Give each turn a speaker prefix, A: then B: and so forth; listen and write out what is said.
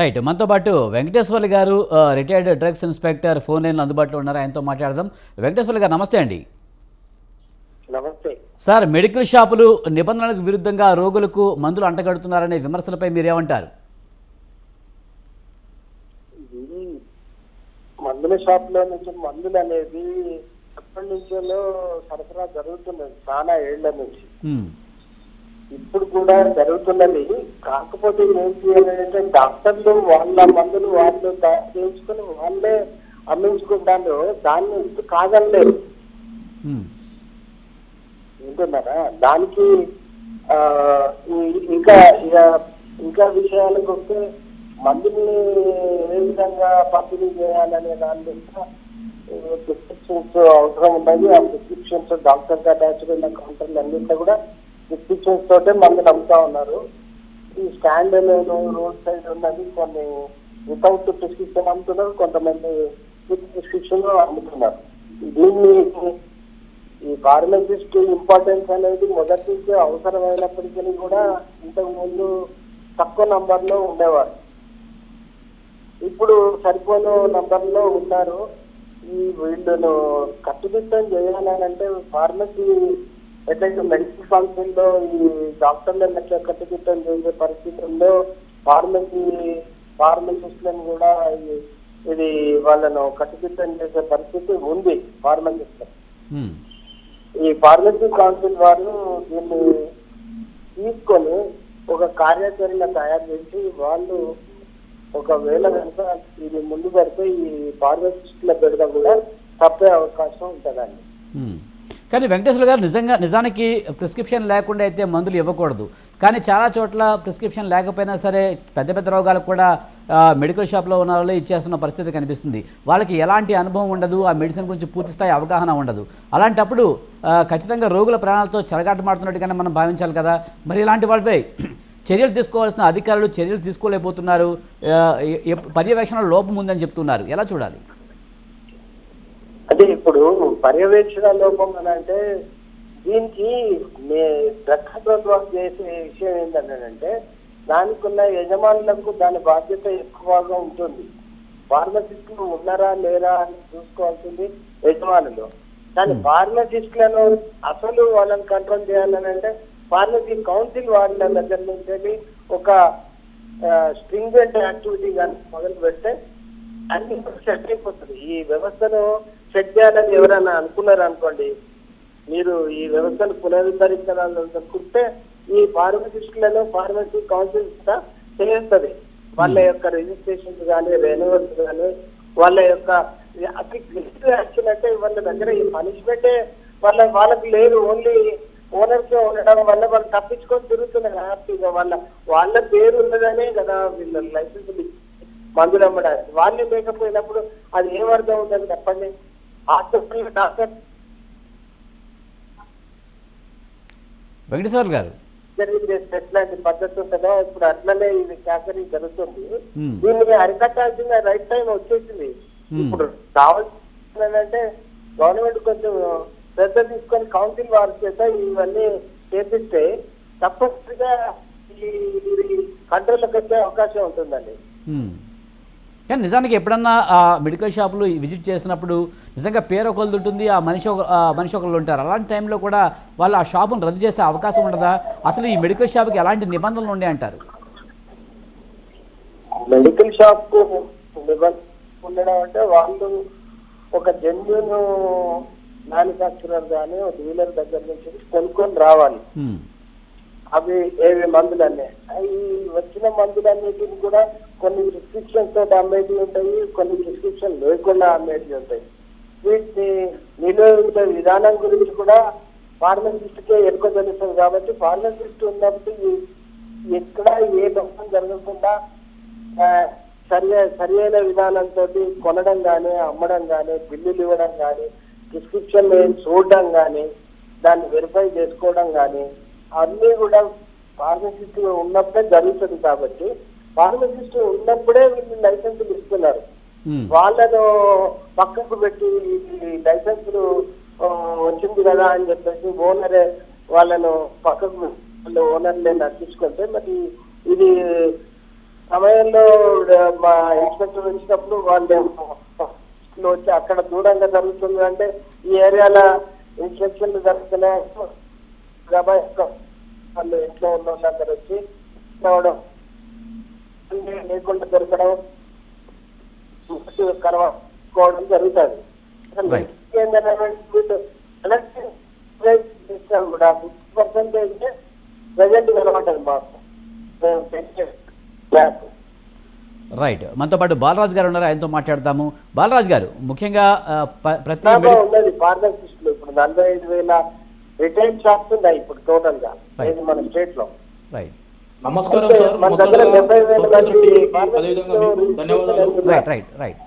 A: Right మనతో పాటు వెంకటేశ్వర్లు గారు రిటైర్డ్ డ్రగ్స్ ఇన్స్పెక్టర్ ఫోన్ లైన్లో అందుబాటులో ఉన్నారు. ఆయనతో మాట్లాడదాం. వెంకటేశ్వర్లు గారు నమస్తే అండి.
B: నమస్తే.
A: సార్ మెడికల్ షాపులు నిబంధనలకు విరుద్ధంగా రోగులకు మందులు అంటగడుతున్నారనే విమర్శలపై మీరేమంటారు?
B: మందుల షాప్లో నుంచి మందులు అనేది ఎప్పటి నుంచో సరఫరా జరుగుతున్నది. చాలా ఏళ్ళ నుంచి. ఇప్పుడు కూడా జరుగుతున్నది. కాకపోతే అని అంటే డాక్టర్లు వాళ్ళ మందులు వాళ్ళు తయారు చేయించుకొని వాళ్ళే అమ్మించుకుంటారు దాన్ని కాదనలేదు
A: ఉమ్,
B: వింటున్నారా దానికి ఇంకా ఇక ఇంకా విషయాలకు వస్తే మందుల్ని ఏ విధంగా పంపిణీ చేయాలనే దాని మీద ప్రిస్క్రిప్షన్స్ అవసరం ఉన్నది ఆ ప్రిస్క్రిప్షన్స్ డాక్టర్కి అటాచ్డ్ ఉన్న కౌంటర్లు అన్నింటిలో కూడా ప్రిస్క్రిప్షన్స్ తోటే మందులు నమ్ముతా ఉన్నారు. ఈ స్టాండ్ రోడ్ సైడ్ ఉన్నది కొన్ని వితౌట్ ప్రిస్క్రిప్షన్ అమ్ముతున్నారు కొంతమంది విత్ ప్రిస్క్రిప్షన్ అమ్ముతున్నారు. దీన్ని ఈ ఫార్మసిస్ట్ ఇంపార్టెన్స్ అనేది మొదటి నుంచి అవసరమైనప్పటికీ కూడా ఇంతకు ముందు తక్కువ నంబర్లో ఉండేవారు. ఇప్పుడు సరిపోను నంబర్లో ఉన్నారు. ఈ వీళ్ళను కట్టుదిట్టం అంటే ఫార్మసీ ఎట్లయితే మెడికల్ కౌన్సిల్లో ఈ డాక్టర్లను ఎట్లా కట్టుదిట్టం చేసే పరిస్థితి ఉందో ఫార్మసీ ఫార్మసిస్ట్లను కూడా ఇది- వాళ్ళను కట్టుదిట్టం చేసే పరిస్థితి ఉంది ఫార్మసిస్ట్ ఈ ఫార్మసీ కౌన్సిల్ వారు దీన్ని తీసుకొని ఒక కార్యాచరణ తయారు చేసి వాళ్ళు ఒకవేళ కనుక ఇది ముందు పెడితే ఈ ఫార్మసిస్టుల పెడదాం కూడా తప్పే అవకాశం ఉంటుందండి.
A: కానీ వెంకటేశ్వర గారు నిజంగా నిజానికి ప్రిస్క్రిప్షన్ లేకుండా అయితే మందులు ఇవ్వకూడదు. కానీ చాలా చోట్ల ప్రిస్క్రిప్షన్ లేకపోయినా సరే పెద్ద పెద్ద రోగాలకు కూడా మెడికల్ షాప్లో ఉన్న వాళ్ళు ఇచ్చేస్తున్న పరిస్థితి కనిపిస్తుంది. వాళ్ళకి ఎలాంటి అనుభవం ఉండదు ఆ మెడిసిన్ గురించి పూర్తి స్థాయి అవగాహన ఉండదు. అలాంటప్పుడు ఖచ్చితంగా రోగుల ప్రాణాలతో చెలగాటమాడుతున్నట్టుగానే మనం భావించాలి కదా. మరి ఇలాంటి వాళ్ళపై చర్యలు తీసుకోవాల్సిన అధికారులు చర్యలు తీసుకోలేకపోతున్నారు. పర్యవేక్షణ పర్యవేక్షణలో లోపం ఉందని చెప్తున్నారు. ఎలా చూడాలి?
B: ఇప్పుడు పర్యవేక్షణ లోపం అని అంటే దీనికి దక్షత్వం చేసే విషయం ఏంటంటే దానికి ఉన్న యజమానులకు దాని బాధ్యత ఎక్కువగా ఉంటుంది. ఫార్మసిస్టులు ఉన్నారా లేరా అని చూసుకోవాల్సింది యజమానులు. కానీ ఫార్మసిస్టులను అసలు వాళ్ళని కంట్రోల్ చేయాలని అంటే ఫార్మసీ కౌన్సిల్ వాళ్ళ దగ్గర నుంచి ఒక స్ట్రింగెంట్ యాక్టివిటీ కానీ మొదలు పెడితే అన్ని సెట్ అయిపోతుంది. ఈ వ్యవస్థను సెట్ చేయాలని ఎవరైనా అనుకున్నారు అనుకోండి మీరు ఈ వ్యవస్థను పునరుద్ధరించాలనుకుంటే ఈ ఫార్మసిస్టులను ఫార్మసీ కౌన్సిల్ కూడా చేస్తుంది వాళ్ళ యొక్క రిజిస్ట్రేషన్స్ కానీ రెన్యువల్స్ కానీ వాళ్ళ యొక్క అతి క్రిటికల్ యాక్షన్ అంటే వాళ్ళ దగ్గర ఈ పనిష్మెంటే వాళ్ళ వాళ్ళకి లేదు. ఓన్లీ ఓనర్స్ ఉండడం వల్ల వాళ్ళు తప్పించుకొని తిరుగుతున్నారు హ్యాపీగా వాళ్ళ వాళ్ళ పేరు ఉన్నదనే కదా వీళ్ళ లైసెన్స్ మందులు అమ్మడానికి. వాళ్ళే లేకపోయినప్పుడు అది ఏం అర్థం ఉంటుంది చెప్పండి? హాస్పిటల్ డాక్టర్
A: వెంకటేశ్వర గారు
B: జరిగింది ఎట్లాంటి పద్ధతి ఉంటుందో ఇప్పుడు అట్లనే ఇది జరుగుతుంది. దీన్ని అరికట్టాల్సిన రైట్ టైం వచ్చేసింది. ఇప్పుడు కావాల్సిందంటే గవర్నమెంట్ కొంచెం శ్రద్ధ తీసుకొని కౌన్సిల్ వారి చేత ఇవన్నీ చేపిస్తే తప్పనిసరిగా ఈ వచ్చే అవకాశం ఉంటుందండి.
A: కానీ నిజానికి ఎప్పుడన్నా ఆ మెడికల్ షాపులు విజిట్ చేసినప్పుడు నిజంగా పేరు ఒకళ్ళు ఉంటుంది ఆ మనిషి ఒక మనిషి ఒకళ్ళు ఉంటారు. అలాంటి టైంలో కూడా వాళ్ళు ఆ షాపును రద్దు చేసే అవకాశం ఉండదా? అసలు ఈ మెడికల్ షాప్కి ఎలాంటి నిబంధనలు ఉండే అంటారు?
B: మెడికల్ షాప్కు నిబంధన ఉండడం అంటే వాళ్ళు ఒక జెన్యున్ మ్యానుఫ్యాక్చరర్ కానీ ఒక డీలర్ దగ్గర నుంచి కొనుక్కొని రావాలి. అవి ఏవి మందులన్నీ. ఈ వచ్చిన మందులన్నిటిని కూడా కొన్ని ప్రిస్క్రిప్షన్ తోటి అమ్మేటివి ఉంటాయి కొన్ని ప్రిస్క్రిప్షన్ లేకుండా అమ్మేటివి ఉంటాయి. వీటిని నిరోధించే విధానం గురించి కూడా ఫార్మసిస్ట్కే ఎక్కువ తెలుస్తుంది కాబట్టి ఫార్మసిస్ట్ ఉన్నప్పుడు ఎక్కడ ఏ దోషం జరగకుండా సరి సరి అయిన విధానంతో కొనడం కానీ అమ్మడం కానీ బిల్లులు ఇవ్వడం కానీ ప్రిస్క్రిప్షన్ చూడడం కానీ దాన్ని వెరిఫై చేసుకోవడం కానీ అన్నీ కూడా ఫార్మసిస్ట్ ఉన్నప్పుడే జరుగుతుంది కాబట్టి ఫార్మసిస్ట్ ఉన్నప్పుడే వీళ్ళు లైసెన్సులు ఇస్తున్నారు. వాళ్ళను పక్కకు పెట్టి ఈ లైసెన్సులు ఆ, వచ్చింది కదా అని చెప్పేసి ఓనరే వాళ్ళను పక్కకు వాళ్ళు ఓనర్లే నడిపించుకుంటే మరి ఇది సమయంలో మా ఇన్స్పెక్టర్ వచ్చినప్పుడు వాళ్ళు వచ్చి అక్కడ దూరంగా జరుగుతుంది అంటే ఈ ఏరియాలో ఇన్స్పెక్షన్లు జరుగుతున్నాయి వాళ్ళు ఇంట్లో ఉన్న వాళ్ళందరూ వచ్చి రావడం అన్నీ లేకుండా దొరకడం కరవడం జరుగుతుంది. కూడా. ఫిఫ్టీ పర్సెంటేజ్ ప్రజెంట్ కనబడ్డది మాకు. మేము పెంచే బ్లాక్.
A: రైట్ మనతో పాటు బాలరాజు గారు ఉన్నారు. ఆయనతో మాట్లాడతాము బాలరాజు గారు ముఖ్యంగా ప్రతి
B: ఉన్నది ఫార్మసిస్ట్లో ఇప్పుడు నలభై ఐదు వేల రిటైల్ షాప్స్ ఉన్నాయి ఇప్పుడు టోటల్గా మన స్టేట్లో
A: రైట్
C: నమస్కారం సార్.
A: Right right right.